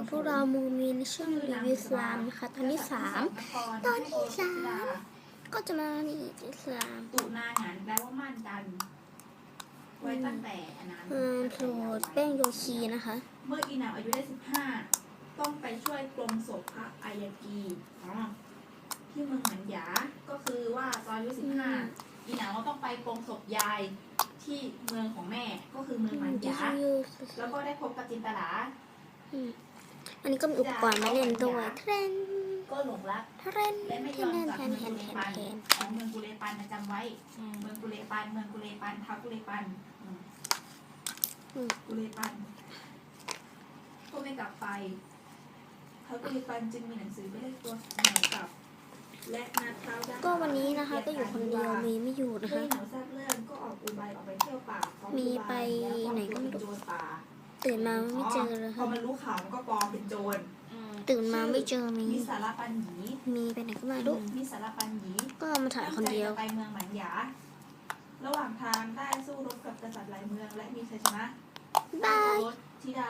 กับพวกเรามูมีในช่วงรีวิวสลามนะคะตอนที่สามตอนที่สามก็จะมานี่อิสลามตุนาหงานแปลว่าม่านกัน ไว้ตั้งแต่อันนั้นอืมโปรดแป้งโยคีนะคะ เมื่ออีหนาวอายุได้สิบห้าต้องไปช่วยกลมศพพระอายากีอ๋อที่เมืองหมันหยา ก็คือว่าตอนอายุสิบห้าอีหนาวก็ต้องไปกลมศพยายที่เมืองของแม่ก็คือเมืองหมันหยาแล้วก็ได้พบกับจินตลาอืมอั นนี้ก็มีอุปกรณ์มาเล่นด้วยเทรนก็หลงรักเทรนและไม่เทยอมรนกลับแทเมืนองแทกุนเลแทนปันแทนของเมืองกุเลปันนะจำไว้ เมืองกุเลปัน เมืองกุเลปันท้าวกุเลปันกุเลปันก็ไม่กลับไปท้ากุเลปันจึงมีหนังสือไปเรียกตัวเหนือกลับและนัดเท้าก็วันนี้นะคะก็อยู่คนเดียวมีไม่อยู่นะเมื่อคะหนูทราบเรื่องก็ออกอุบายออกไปเที่ยวป่าพร้อมีไปแล้วไหนก็ไม่รู้เป็นโจรป่า ตื่นมาไม่เจอเลยพอค่ะมันรู้ข่าวมันก็ปลอมเป็นโจรตื่นมาไม่เจอมีมิสารปันหยีมีไปไหนก็ไม่รู้มิสารปันหยีก็มาถ่ายคนเดียวตั้งใจจะไปเมืองหมันหยาระหว่างทางได้สู้รบกับกษัตริย์หลายเมืองและมีชัยชนะบายรถธิดา